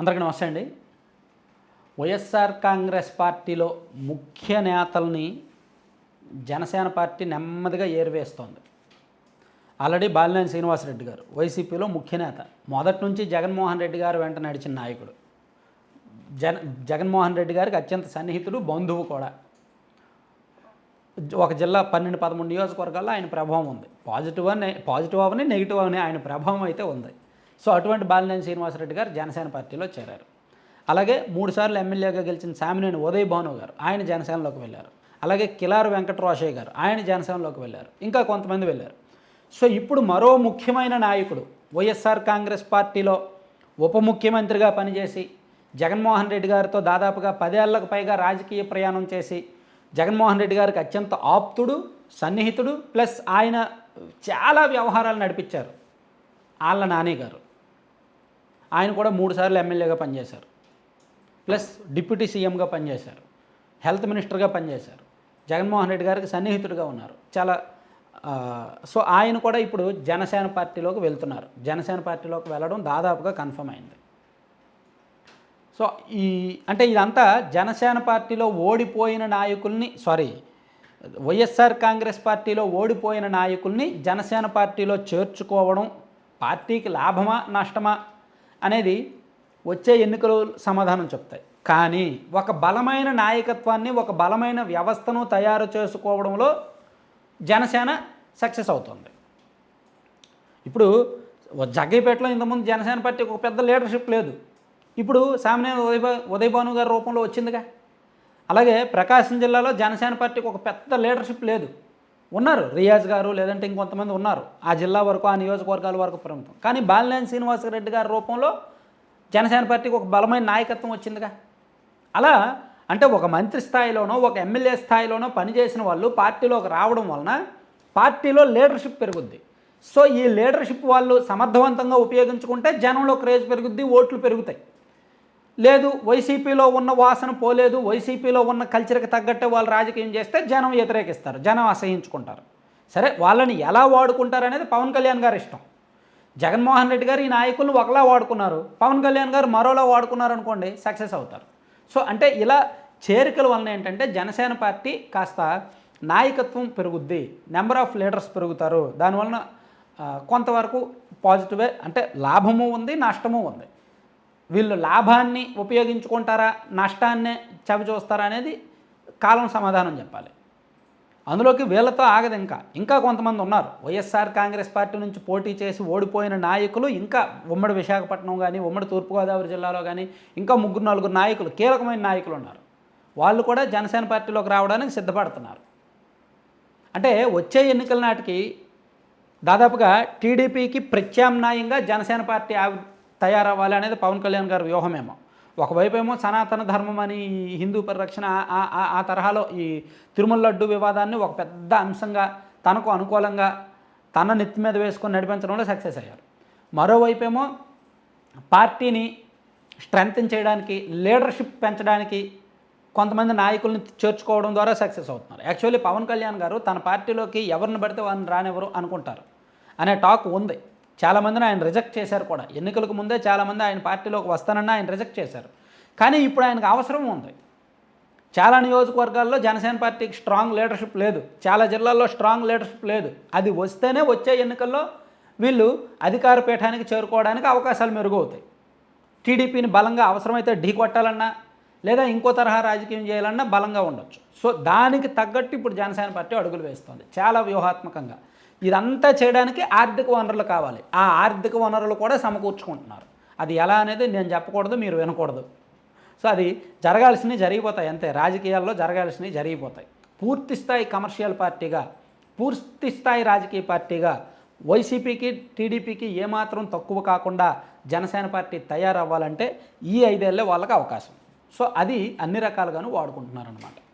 అందరికీ నమస్తే అండి. వైఎస్ఆర్ కాంగ్రెస్ పార్టీలో ముఖ్య నేతల్ని జనసేన పార్టీ నెమ్మదిగా ఏరివేస్తోంది. ఆల్రెడీ బాలినేని శ్రీనివాసరెడ్డి గారు వైసీపీలో ముఖ్య నేత. మొదటి నుంచి జగన్మోహన్ రెడ్డి గారు వెంట నడిచిన నాయకుడు. జన జగన్మోహన్ రెడ్డి గారికి అత్యంత సన్నిహితుడు బంధువు కూడా. ఒక జిల్లా పన్నెండు పదమూడు నియోజకవర్గాల్లో ఆయన ప్రభావం ఉంది. పాజిటివ్ అని పాజిటివ్ అవని నెగిటివ్ అవని ఆయన ప్రభావం అయితే ఉంది. సో అటువంటి బాలినేని శ్రీనివాసరెడ్డి గారు జనసేన పార్టీలో చేరారు. అలాగే మూడుసార్లు ఎమ్మెల్యేగా గెలిచిన సామినేని ఉదయ్ భాను గారు ఆయన జనసేనలోకి వెళ్ళారు. అలాగే కిలారు వెంకటరాషయ్య గారు ఆయన జనసేనలోకి వెళ్ళారు. ఇంకా కొంతమంది వెళ్ళారు. సో ఇప్పుడు మరో ముఖ్యమైన నాయకుడు వైఎస్ఆర్ కాంగ్రెస్ పార్టీలో ఉప ముఖ్యమంత్రిగా పనిచేసి జగన్మోహన్ రెడ్డి గారితో దాదాపుగా పదేళ్ళకు పైగా రాజకీయ ప్రయాణం చేసి జగన్మోహన్ రెడ్డి గారికి అత్యంత ఆప్తుడు సన్నిహితుడు ప్లస్ ఆయన చాలా వ్యవహారాలు నడిపించారు. ఆళ్ళ నాని గారు ఆయన కూడా మూడుసార్లు ఎమ్మెల్యేగా పనిచేశారు. ప్లస్ డిప్యూటీ సీఎంగా పనిచేశారు. హెల్త్ మినిస్టర్గా పనిచేశారు. జగన్మోహన్ రెడ్డి గారికి సన్నిహితుడిగా ఉన్నారు. చాలా సో ఆయన కూడా ఇప్పుడు జనసేన పార్టీలోకి వెళ్తున్నారు. జనసేన పార్టీలోకి వెళ్ళడం దాదాపుగా కన్ఫర్మ్ అయింది. సో ఈ అంటే ఇదంతా జనసేన పార్టీలో ఓడిపోయిన నాయకుల్ని సారీ వైఎస్ఆర్ కాంగ్రెస్ పార్టీలో ఓడిపోయిన నాయకుల్ని జనసేన పార్టీలో చేర్చుకోవడం పార్టీకి లాభమా నష్టమా అనేది వచ్చే ఎన్నికలు సమాధానం చెప్తాయి. కానీ ఒక బలమైన నాయకత్వాన్ని ఒక బలమైన వ్యవస్థను తయారు చేసుకోవడంలో జనసేన సక్సెస్ అవుతుంది. ఇప్పుడు జగ్గైపేటలో ఇంతకుముందు జనసేన పార్టీ ఒక పెద్ద లీడర్షిప్ లేదు. ఇప్పుడు సామాన్య ఉదయ ఉదయభాను గారి రూపంలో వచ్చిందిగా. అలాగే ప్రకాశం జిల్లాలో జనసేన పార్టీకి ఒక పెద్ద లీడర్షిప్ లేదు. ఉన్నారు. రియాజ్ గారు లేదంటే ఇంకొంతమంది ఉన్నారు. ఆ జిల్లా వరకు ఆ నియోజకవర్గాల వరకు ప్రముఖం కానీ బాలినేని శ్రీనివాసరెడ్డి గారి రూపంలో జనసేన పార్టీకి ఒక బలమైన నాయకత్వం వచ్చిందిగా. అలా అంటే ఒక మంత్రి స్థాయిలోనో ఒక ఎమ్మెల్యే స్థాయిలోనో పనిచేసిన వాళ్ళు పార్టీలోకి రావడం వలన పార్టీలో లీడర్షిప్ పెరుగుద్ది. సో ఈ లీడర్షిప్ వాళ్ళు సమర్థవంతంగా ఉపయోగించుకుంటే జనంలో క్రేజ్ పెరుగుద్ది ఓట్లు పెరుగుతాయి. లేదు వైసీపీలో ఉన్న వాసన పోలేదు వైసీపీలో ఉన్న కల్చర్కి తగ్గట్టే వాళ్ళు రాజకీయం చేస్తే జనం వ్యతిరేకిస్తారు జనం అసహించుకుంటారు. సరే వాళ్ళని ఎలా వాడుకుంటారు అనేది పవన్ కళ్యాణ్ గారి ఇష్టం. జగన్మోహన్ రెడ్డి గారు ఈ నాయకులను ఒకలా వాడుకున్నారు పవన్ కళ్యాణ్ గారు మరోలా వాడుకున్నారు అనుకోండి సక్సెస్ అవుతారు. సో అంటే ఇలా చేరికల వలన ఏంటంటే జనసేన పార్టీ కాస్త నాయకత్వం పెరుగుద్ది నెంబర్ ఆఫ్ లీడర్స్ పెరుగుతారు. దానివలన కొంతవరకు పాజిటివే అంటే లాభము ఉంది నష్టము ఉంది. వీళ్ళు లాభాన్ని ఉపయోగించుకుంటారా నష్టాన్ని చవి చూస్తారా అనేది కాలం సమాధానం చెప్పాలి. అందులోకి వీళ్ళతో ఆగదు ఇంకా. ఇంకా కొంతమంది ఉన్నారు. వైఎస్ఆర్ కాంగ్రెస్ పార్టీ నుంచి పోటీ చేసి ఓడిపోయిన నాయకులు ఇంకా ఉమ్మడి విశాఖపట్నం కానీ ఉమ్మడి తూర్పుగోదావరి జిల్లాలో కానీ ఇంకా ముగ్గురు నలుగురు నాయకులు కీలకమైన నాయకులు ఉన్నారు. వాళ్ళు కూడా జనసేన పార్టీలోకి రావడానికి సిద్ధపడుతున్నారు. అంటే వచ్చే ఎన్నికల నాటికి దాదాపుగా టీడీపీకి ప్రత్యామ్నాయంగా జనసేన పార్టీ ఆవి తయారవ్వాలి అనేది పవన్ కళ్యాణ్ గారి వ్యూహమేమో. ఒకవైపు ఏమో సనాతన ధర్మం అని హిందూ పరిరక్షణ ఆ- ఆ- ఆ- తరహాలో ఈ తిరుమల లడ్డు వివాదాన్ని ఒక పెద్ద అంశంగా తనకు అనుకూలంగా తన నెత్తి మీద వేసుకొని నడిపించడంలో సక్సెస్ అయ్యారు. మరోవైపేమో పార్టీని స్ట్రెంగ్తన్ చేయడానికి లీడర్షిప్ పెంచడానికి కొంతమంది నాయకుల్ని చేర్చుకోవడం ద్వారా సక్సెస్ అవుతున్నారు. యాక్చువల్లీ పవన్ కళ్యాణ్ గారు తన పార్టీలోకి ఎవరిని పడితే వారిని రానివ్వరు అనుకుంటారు. అనే టాక్ ఉంది. చాలామందిని ఆయన రిజెక్ట్ చేశారు కూడా. ఎన్నికలకు ముందే చాలామంది ఆయన పార్టీలోకి వస్తానన్నా ఆయన రిజెక్ట్ చేశారు. కానీ ఇప్పుడు ఆయనకు అవసరం ఉంది. చాలా నియోజకవర్గాల్లో జనసేన పార్టీకి స్ట్రాంగ్ లీడర్షిప్ లేదు. చాలా జిల్లాల్లో స్ట్రాంగ్ లీడర్షిప్ లేదు. అది వస్తేనే వచ్చే ఎన్నికల్లో వీళ్ళు అధికార పీఠానికి చేరుకోవడానికి అవకాశాలు మెరుగవుతాయి. టీడీపీని బలంగా అవసరమైతే ఢీ కొట్టాలన్నా లేదా ఇంకో తరహా రాజకీయం చేయాలన్నా బలంగా ఉండొచ్చు. సో దానికి తగ్గట్టు ఇప్పుడు జనసేన పార్టీ అడుగులు వేస్తుంది. చాలా వ్యూహాత్మకంగా. ఇదంతా చేయడానికి ఆర్థిక వనరులు కావాలి. ఆ ఆర్థిక వనరులు కూడా సమకూర్చుకుంటున్నారు. అది ఎలా అనేది నేను చెప్పకూడదు మీరు వినకూడదు. సో అది జరగాల్సినవి జరిగిపోతాయి అంతే. రాజకీయాల్లో జరగాల్సినవి జరిగిపోతాయి. పూర్తి స్థాయి కమర్షియల్ పార్టీగా పూర్తి స్థాయి రాజకీయ పార్టీగా వైసీపీకి టీడీపీకి ఏమాత్రం తక్కువ కాకుండా జనసేన పార్టీ తయారవ్వాలంటే ఈ ఐదేళ్ళే వాళ్ళకి అవకాశం. సో అది అన్ని రకాలుగాను వాడుకుంటున్నారనమాట